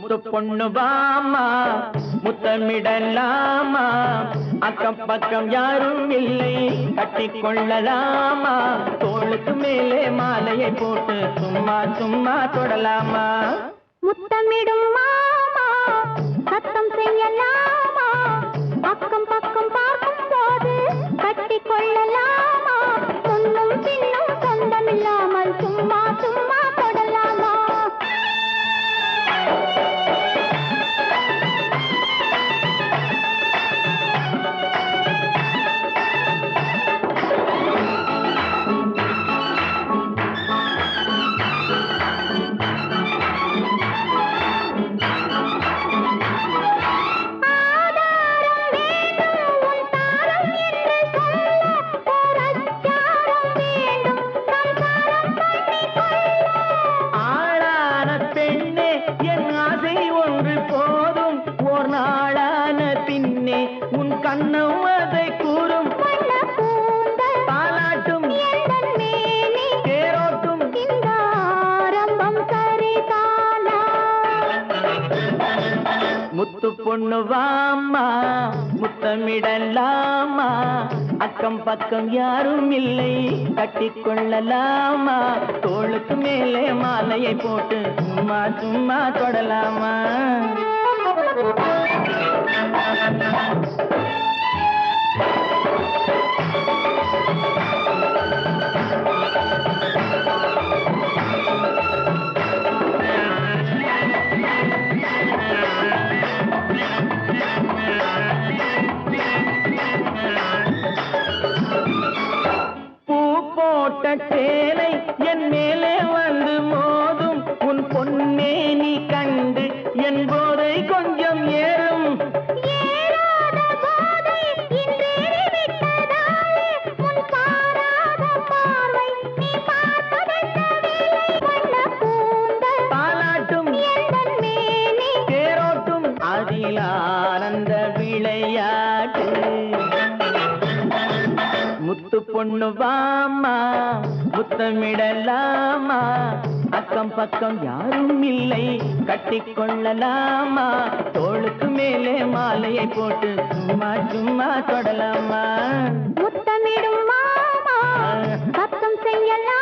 முத்து பொண்ணு வாமா முத்தமிடலாமா? அக்கம் பக்கம் யாரும் இல்லை கட்டி கொள்ளலாமா தோளுக்கு மேலே மாலையை போட்டு சும்மா சும்மா தொடலாமா? கண்ணம் அதை கூறும். பாலாட்டும் தேரோட்டும். இந்த ஆரம்பம் முத்து பொண்ணு வாமா முத்தமிடலாமா? அக்கம் பக்கம் யாரும் இல்லை கட்டிக்கொள்ளலாமா தோளுக்கு மேலே மாலையை போட்டு சும்மா சும்மா தொடலாமா? போட்ட முத்து பொண்ணு வாமா முத்தமிடலாமா? அக்கம் பக்கம் யாரும் இல்லை கட்டிக்கொள்ளலாமா? தோளுக்கு மேலே மாலையை போட்டு சும்மா சும்மா தொடலாமா? முத்தமிடும் மாமா பக்கம் செய்யலாம்